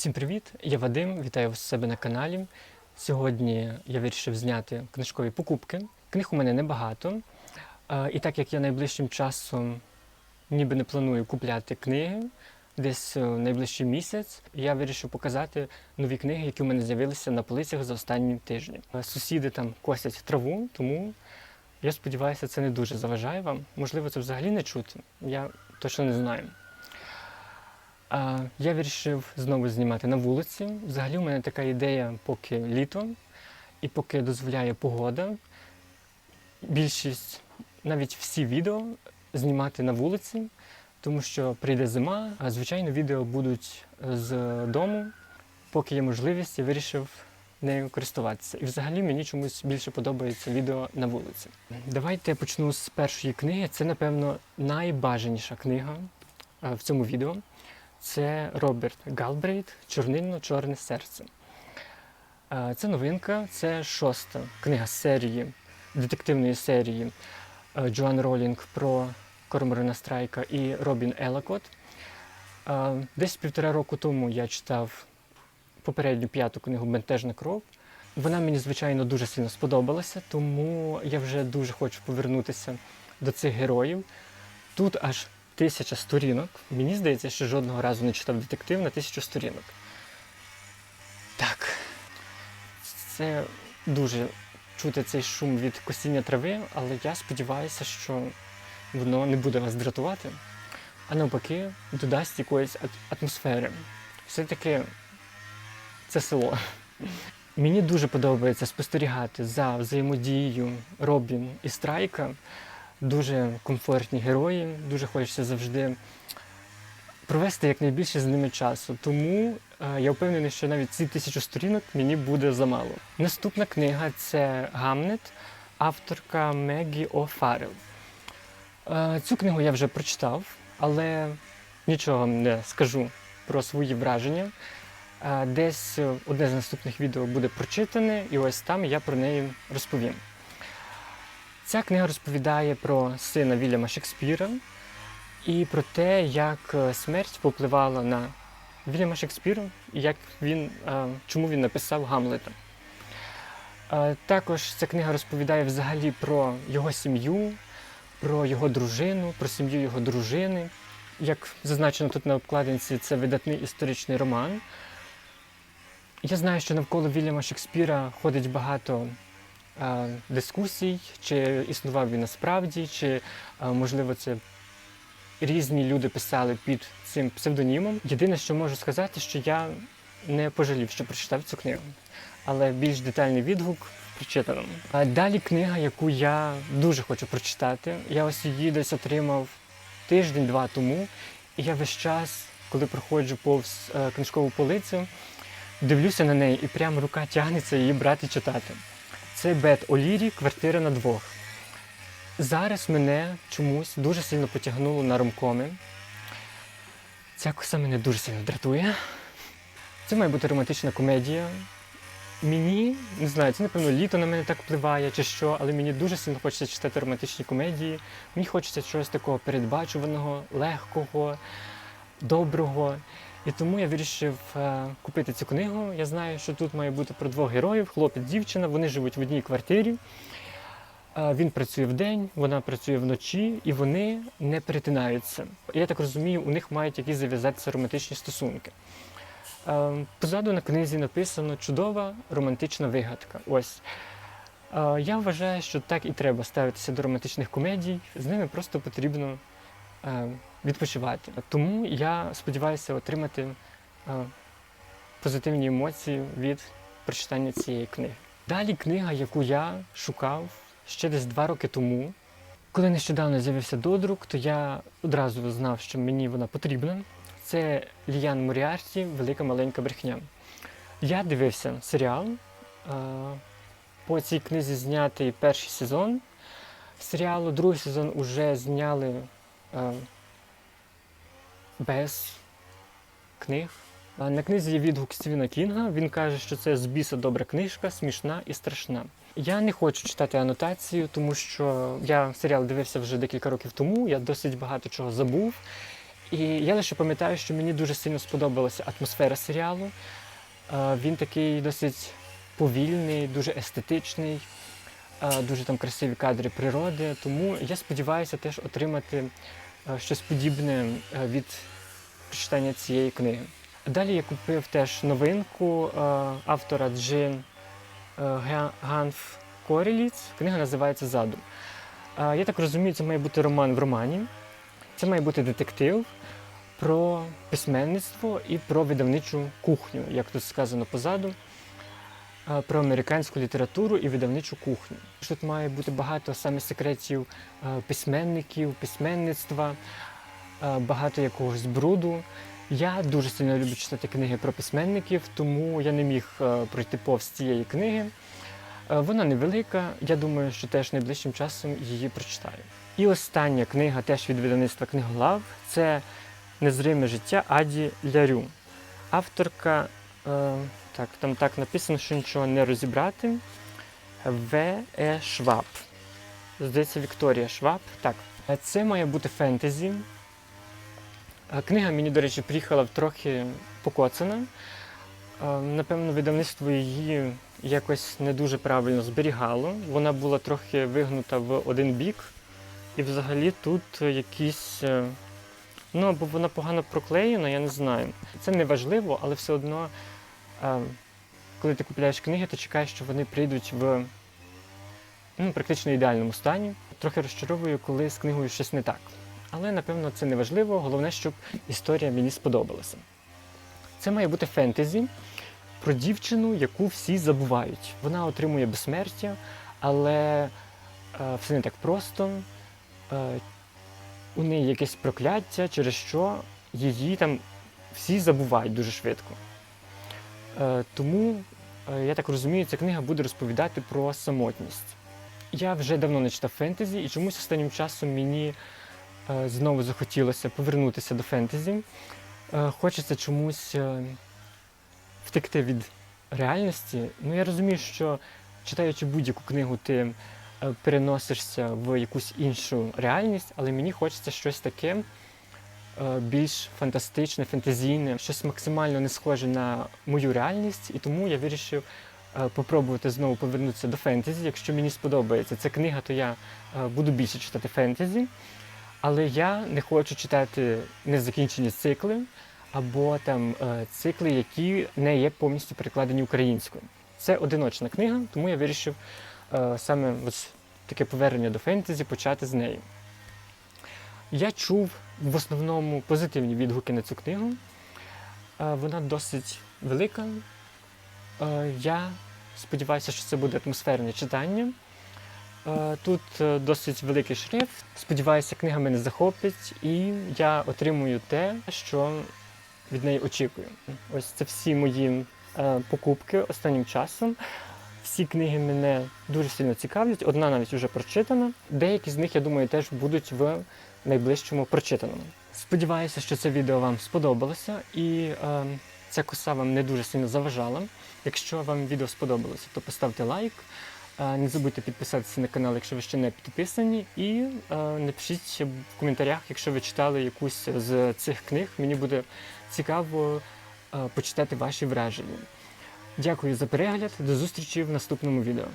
Всім привіт! Я Вадим, вітаю вас у себе на каналі. Сьогодні я вирішив зняти книжкові покупки. Книг у мене небагато. Е, І так як я найближчим часом ніби не планую купляти книги, десь е, найближчий місяць, я вирішив показати нові книги, які у мене з'явилися на полицях за останні тижні. Е, Сусіди там косять траву, тому я сподіваюся, це не дуже заважає вам. Можливо, це взагалі не чути. Я точно не знаю. А, я вирішив знову знімати на вулиці. Взагалі, у мене така ідея, поки літо і поки дозволяє погода. Більшість, навіть всі відео знімати на вулиці, тому що прийде зима, а звичайно відео будуть з дому. Поки є можливість, я вирішив нею користуватися. І взагалі мені чомусь більше подобається відео на вулиці. Давайте я почну з першої книги. Це, напевно, найбажаніша книга е, в цьому відео. Це Роберт Галбрейт Чорнильно-чорне серце. Е, Це новинка, це шоста книга серії, детективної серії е, Джоан Ролінг про Корморана Страйка і Робін Елакот. Е, Десь півтора року тому я читав попередню п'яту книгу Бентежна кров. Вона мені, звичайно, дуже сильно сподобалася, тому я вже дуже хочу повернутися до цих героїв. Тут аж тисяча сторінок. Мені здається, що жодного разу не читав детектив на тисячу сторінок. Так. Це дуже чути цей шум від косіння трави, але я сподіваюся, що воно не буде вас дратувати, а навпаки, додасть якоїсь ат- атмосфери. Все-таки це село. Мені дуже подобається спостерігати за взаємодією Робін і Страйка. Дуже комфортні герої, дуже хочеться завжди провести якнайбільше з ними часу. Тому е, я впевнений, що навіть ці тисячу сторінок мені буде замало. Наступна книга це Гамнет, авторка Мегі О. Фаррелл. Е, Цю книгу я вже прочитав, але нічого не скажу про свої враження. Е, Десь одне з наступних відео буде прочитане, і ось там я про неї розповім. Ця книга розповідає про сина Вільяма Шекспіра і про те, як е, смерть попливала на Вільяма Шекспіра і як він, е, чому він написав Гамлета. Е, Також ця книга розповідає взагалі про його сім'ю, про його дружину, про сім'ю його дружини. Як зазначено тут на обкладинці, це видатний історичний роман. Я знаю, що навколо Вільяма Шекспіра ходить багато дискусій, чи існував він насправді, чи можливо це різні люди писали під цим псевдонімом. Єдине, що можу сказати, що я не пожалів, що прочитав цю книгу, але більш детальний відгук прочитаному. Далі книга, яку я дуже хочу прочитати. Я ось її десь отримав тиждень-два тому, і я весь час, коли проходжу повз е, книжкову полицю, дивлюся на неї, і прямо рука тягнеться її брати читати. Це Бет Олірі Квартира на двох. Зараз мене чомусь дуже сильно потягнуло на ромкоми. Ця коса мене дуже сильно дратує. Це має бути романтична комедія. Мені, не знаю, це напевно літо на мене так впливає чи що, але мені дуже сильно хочеться читати романтичні комедії. Мені хочеться чогось такого передбачуваного, легкого, доброго. І тому я вирішив е, купити цю книгу. Я знаю, що тут має бути про двох героїв: хлопець, дівчина. Вони живуть в одній квартирі. Е, Він працює вдень, вона працює вночі, і вони не перетинаються. Я так розумію, у них мають якісь зав'язатися романтичні стосунки. Е, Позаду на книзі написано чудова романтична вигадка. Ось. Я вважаю, що так і треба ставитися до романтичних комедій. З ними просто потрібно відпочивати. Тому я сподіваюся отримати е, позитивні емоції від прочитання цієї книги. Далі книга, яку я шукав ще десь два роки тому. Коли нещодавно з'явився додрук, то я одразу знав, що мені вона потрібна. Це Ліян Моріарті Велика маленька брехня. Я дивився серіал. е, По цій книзі знятий перший сезон серіалу. Другий сезон уже зняли е, без книг. На книзі є відгук Стівена Кінга. Він каже, що це з біса добра книжка, смішна і страшна. Я не хочу читати анотацію, тому що я серіал дивився вже декілька років тому. Я досить багато чого забув. І я лише пам'ятаю, що мені дуже сильно сподобалася атмосфера серіалу. Е, Він такий досить повільний, дуже естетичний, е, дуже там красиві кадри природи. Тому я сподіваюся теж отримати щось подібне е, від прочитання цієї книги. Далі я купив теж новинку е, автора Джин е, Ганф Коріліц. Книга називається Задум. Е, Я так розумію, це має бути роман в романі. Це має бути детектив про письменництво і про видавничу кухню, як тут сказано позаду, е, про американську літературу і видавничу кухню. Тут має бути багато саме секретів е, письменників, письменництва, е, багато якогось бруду. Я дуже сильно люблю читати книги про письменників, тому я не міг е, пройти повз цієї книги. Е, Вона невелика, я думаю, що теж найближчим часом її прочитаю. І остання книга теж від видавництва книголав це Незриме життя Аді Лярю. Авторка, е, так, там так написано, що нічого не розібрати. В. Е. Шваб. Здається, Вікторія Шваб. Так. Е, Це має бути фентезі. Е, Книга мені, до речі, приїхала трохи покоцана. Е, Напевно, видавництво її якось не дуже правильно зберігало. Вона була трохи вигнута в один бік. І взагалі тут якісь. Ну, або вона погано проклеєна, я не знаю. Це не важливо, але все одно, коли ти купляєш книги, ти чекаєш, що вони прийдуть в ну, практично ідеальному стані. Трохи розчаровую, коли з книгою щось не так. Але, напевно, це не важливо. Головне, щоб історія мені сподобалася. Це має бути фентезі про дівчину, яку всі забувають. Вона отримує безсмертя, але е, все не так просто. Е, у неї якесь прокляття, через що її там всі забувають дуже швидко. Е, тому, е, я так розумію, ця книга буде розповідати про самотність. Я вже давно не читав фентезі, і чомусь останнім часом мені е, знову захотілося повернутися до фентезі. Хочеться чомусь втекти від реальності. Ну, я розумію, що читаючи будь-яку книгу, ти переносишся в якусь іншу реальність, але мені хочеться щось таке більш фантастичне, фентезійне, щось максимально не схоже на мою реальність, і тому я вирішив е, попробувати знову повернутися до фентезі. Якщо мені сподобається ця книга, то я е, буду більше читати фентезі. Але я не хочу читати незакінчені цикли або там е, цикли, які не є повністю перекладені українською. Це одиночна книга, тому я вирішив е, саме ось таке повернення до фентезі почати з неї. Я чув в основному позитивні відгуки на цю книгу. Е, Вона досить велика. Е, Я сподіваюся, що це буде атмосферне читання. Е, Тут досить великий шрифт. Сподіваюся, книга мене захопить, і я отримую те, що від неї очікую. Ось це всі мої покупки останнім часом. Всі книги мене дуже сильно цікавлять. Одна навіть вже прочитана. Деякі з них, я думаю, теж будуть в найближчому прочитаному. Сподіваюся, що це відео вам сподобалося і е, ця коса вам не дуже сильно заважала. Якщо вам відео сподобалося, то поставте лайк. Е, Не забудьте підписатися на канал, якщо ви ще не підписані, і е, напишіть в коментарях, якщо ви читали якусь з цих книг. Мені буде цікаво е, почитати ваші враження. Дякую за перегляд. До зустрічі в наступному відео.